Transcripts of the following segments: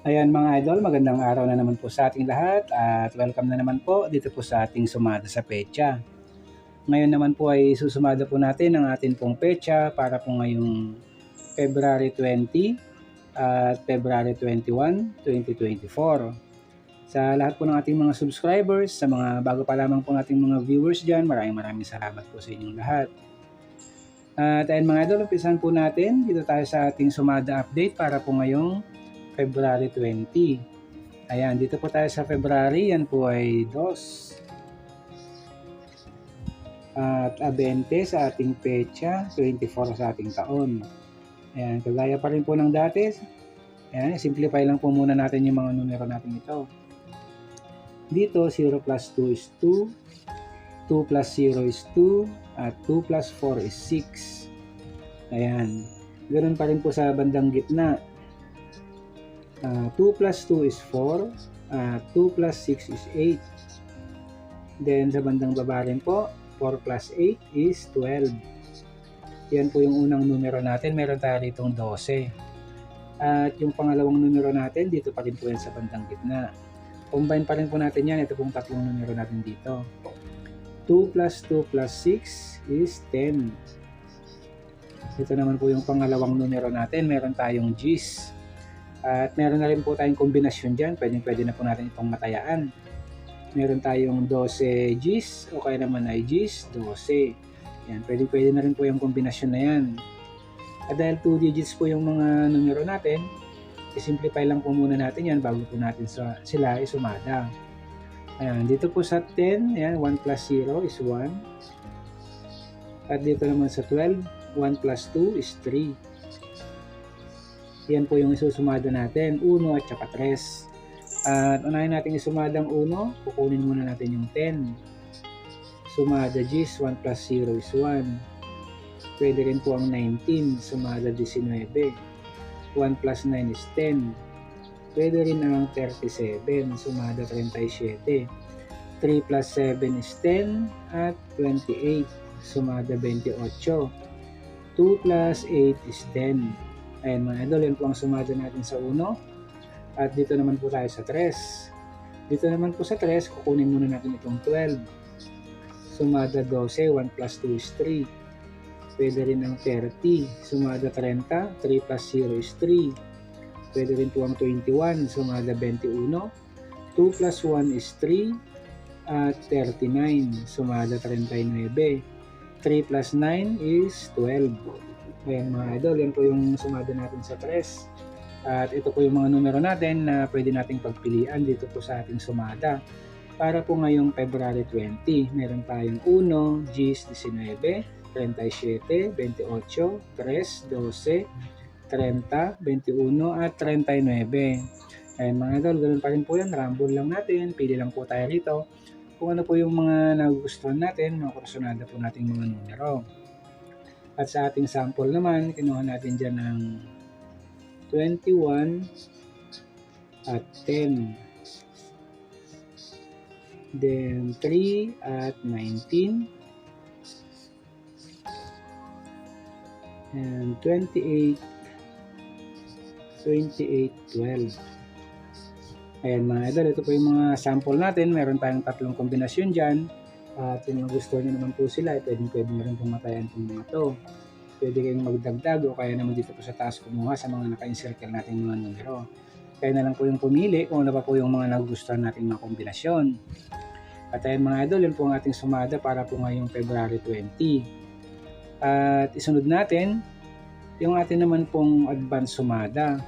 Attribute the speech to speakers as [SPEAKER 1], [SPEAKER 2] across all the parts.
[SPEAKER 1] Ayan mga idol, magandang araw na naman po sa ating lahat at welcome na naman po dito po sa ating sumada sa pecha. Ngayon naman po ay susumada po natin ang ating pong pecha para po ngayong February 20 at February 21, 2024. Sa lahat po ng ating mga subscribers, sa mga bago pa lamang po nating mga viewers dyan, maraming maraming salamat po sa inyong lahat. At ayun mga idol, umpisan po natin. Dito tayo sa ating sumada update para po ngayong February 20. Ayan, dito po tayo sa February, yan po ay 2. At a 20 sa ating pecha, 24 sa ating taon. Ayan, kagaya pa rin po ng dati. Ayan, simplify lang po muna natin yung mga numero natin ito. Dito, 0 plus 2 is 2. 2 plus 0 is 2. At 2 plus 4 is 6. Ayan. Ganun pa rin po sa bandang gitna. Uh, 2 plus 2 is 4. Uh, 2 plus 6 is 8. Then sa bandang baba rin po, 4 plus 8 is 12. Yan po yung unang numero natin. Meron tayo ditong 12. At yung pangalawang numero natin, dito pa rin po yan sa bandang gitna. Combine pa rin po natin yan. Ito pong tatlong numero natin dito. 2 plus 2 plus 6 is 10. Ito naman po yung pangalawang numero natin. Meron tayong G's. At meron na rin po tayong kombinasyon dyan. Pwede, pwede na po natin itong matayaan. Meron tayong 12 Gs o kaya naman ay Gs, 12. Yan, pwede, pwede na rin po yung kombinasyon na yan. At dahil 2 digits po yung mga numero natin, i-simplify lang po muna natin yan bago po natin sa, sila isumada. Ayan, dito po sa 10, ayan, 1 plus 0 is 1. At dito naman sa 12, 1 plus 2 is 3. Yan po yung isusumada natin, 1 at saka 3. At unahin natin isumada ang 1, kukunin muna natin yung 10. Sumada G's, 1 plus 0 is 1. Pwede rin po ang 19, sumada 19. 1 plus 9 is 10. Pwede rin ang 37, sumada 37. 3 plus 7 is 10 at 28, sumada 28. 2 plus 8 is 10. Ayan mga idol, yan po ang sumada natin sa 1. At dito naman po tayo sa 3. Dito naman po sa 3, kukunin muna natin itong 12. Sumada 12, 1 plus 2 is 3. Pwede rin ang 30, sumada 30, 3 plus 0 is 3. Pwede rin po ang 21, sumada 21. 2 plus 1 is 3. At 39, sumada 39. 3 plus 9 is 12. Ayan mga idol, yan po yung sumada natin sa 3. At ito po yung mga numero natin na pwede nating pagpilian dito po sa ating sumada. Para po ngayong February 20, meron tayong 1, G's 19, 37, 28, 3, 12, 30, 21 at 39. Ayan mga idol, ganun pa rin po yan. Rumble lang natin. Pili lang po tayo rito. Kung ano po yung mga nagugustuhan natin, mga kursunada po nating mga numero. At sa ating sample naman, kinuha natin dyan ng 21 at 10. Then 3 at 19. And 28, 28, 12. Ayan mga idol, ito po yung mga sample natin. Meron tayong tatlong kombinasyon dyan. At yung mga gusto nyo naman po sila, eh, pwede pwede nyo rin pumatayan itong mga to. Pwede kayong magdagdag o kaya naman dito po sa taas kumuha sa mga naka-encircle natin mga numero. Kaya na lang po yung pumili kung ano pa po yung mga nagustuhan nating mga kombinasyon. At ayun mga idol, yun po ang ating sumada para po ngayong February 20. At isunod natin, yung atin naman pong advance sumada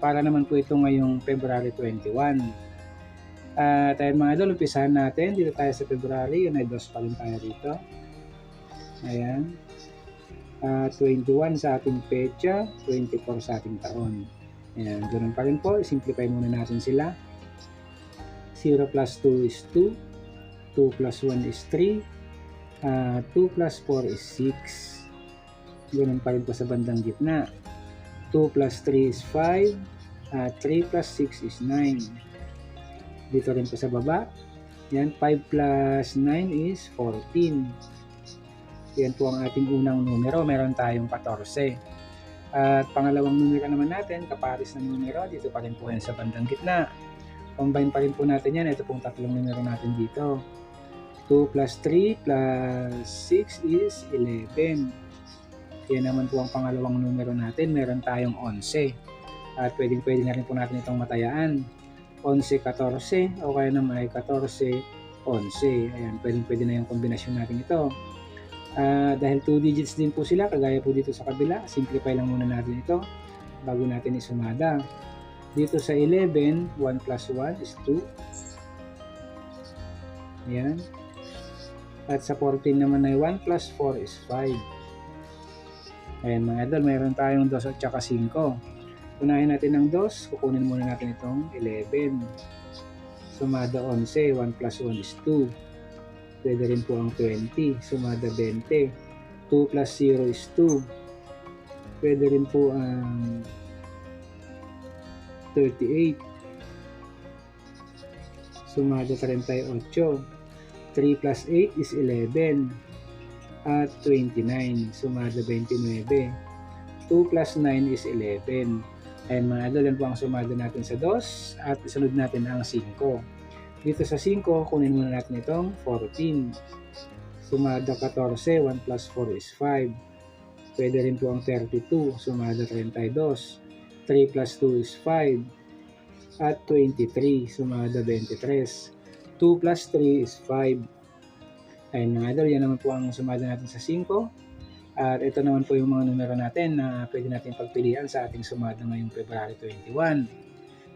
[SPEAKER 1] para naman po ito ngayong February 21. At ayun mga idol, umpisahan natin. Dito tayo sa February. Yun ay dos pa rin tayo dito. Ayan. Uh, 21 sa ating pecha, 24 sa ating taon. Ayan, ganun pa rin po. Simplify muna natin sila. 0 plus 2 is 2. 2 plus 1 is 3. Uh, 2 plus 4 is 6. Ganun pa rin po sa bandang gitna. 2 plus 3 is 5. Uh, 3 plus 6 is 9 dito rin po sa baba. Yan, 5 plus 9 is 14. Yan po ang ating unang numero. Meron tayong 14. At pangalawang numero naman natin, kaparis ng numero, dito pa rin po yan sa bandang gitna. Combine pa rin po natin yan. Ito pong tatlong numero natin dito. 2 plus 3 plus 6 is 11. Yan naman po ang pangalawang numero natin. Meron tayong 11. At pwedeng pwede na rin po natin itong matayaan. 11, 14 o kaya naman ay 14, 11. Ayan, pwedeng pwede na yung kombinasyon natin ito. Ah, dahil 2 digits din po sila, kagaya po dito sa kabila, simplify lang muna natin ito bago natin isumada. Dito sa 11, 1 plus 1 is 2. Ayan. At sa 14 naman ay 1 plus 4 is 5. Ayan mga idol, mayroon tayong 2 at saka 5. Unahin natin ang 2, kukunin muna natin itong 11. Sumada 11, 1 plus 1 is 2. Pwede rin po ang 20, sumada 20. 2 plus 0 is 2. Pwede rin po ang 38. Sumada 38. 3 plus 8 is 11. At 29. Sumada 29. 2 plus 9 is 11. Ayan mga idol, yan po ang sumada natin sa 2 at isunod natin ang 5. Dito sa 5, kunin muna natin itong 14. Sumada 14, 1 plus 4 is 5. Pwede rin po ang 32, sumada 32. 3 plus 2 is 5. At 23, sumada 23. 2 plus 3 is 5. Ayun mga idol, yan naman po ang sumada natin sa 5. At ito naman po yung mga numero natin na pwede natin pagpilian sa ating sumada ngayong February 21.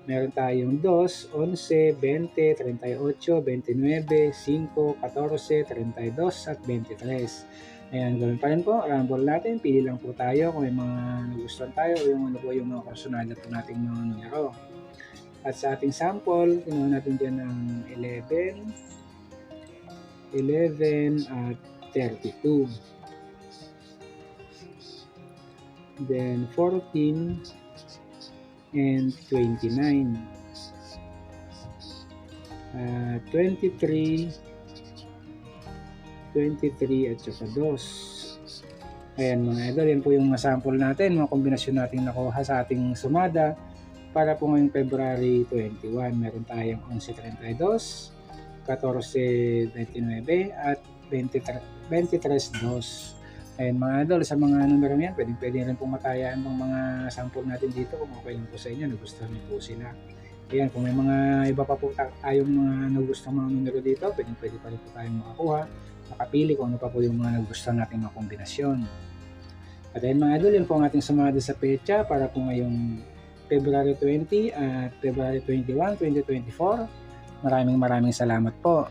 [SPEAKER 1] Meron tayong 2, 11, 20, 38, 29, 5, 14, 32 at 23. Ayan, ganoon pa rin po. Rumble natin. Pili lang po tayo kung may mga nagustuhan tayo o yung ano po yung mga personalidad po nating mga numero. At sa ating sample, kinuha natin dyan ng 11, 11 at 32. Then 14 and 29. Uh, 23, 23 at saka 2. Ayan mga idol, yan po yung sample natin, mga kombinasyon natin nakuha sa ating sumada para po ngayong February 21. Meron tayong 11.32, 14.29 at 23.2. Ayan mga idol, sa mga numero yan, pwede, pwede rin pong matayaan ng mga sample natin dito kung okay lang po sa inyo, nagustuhan niyo po sila. Ayan, kung may mga iba pa po ta- tayong mga nagustuhan mga numero dito, pwede, pwede pa rin po tayong makakuha, makapili kung ano pa po yung mga nagustuhan nating mga kombinasyon. At ayun mga idol, yun po ang ating sumada sa pecha para po ngayong February 20 at February 21, 2024. Maraming maraming salamat po.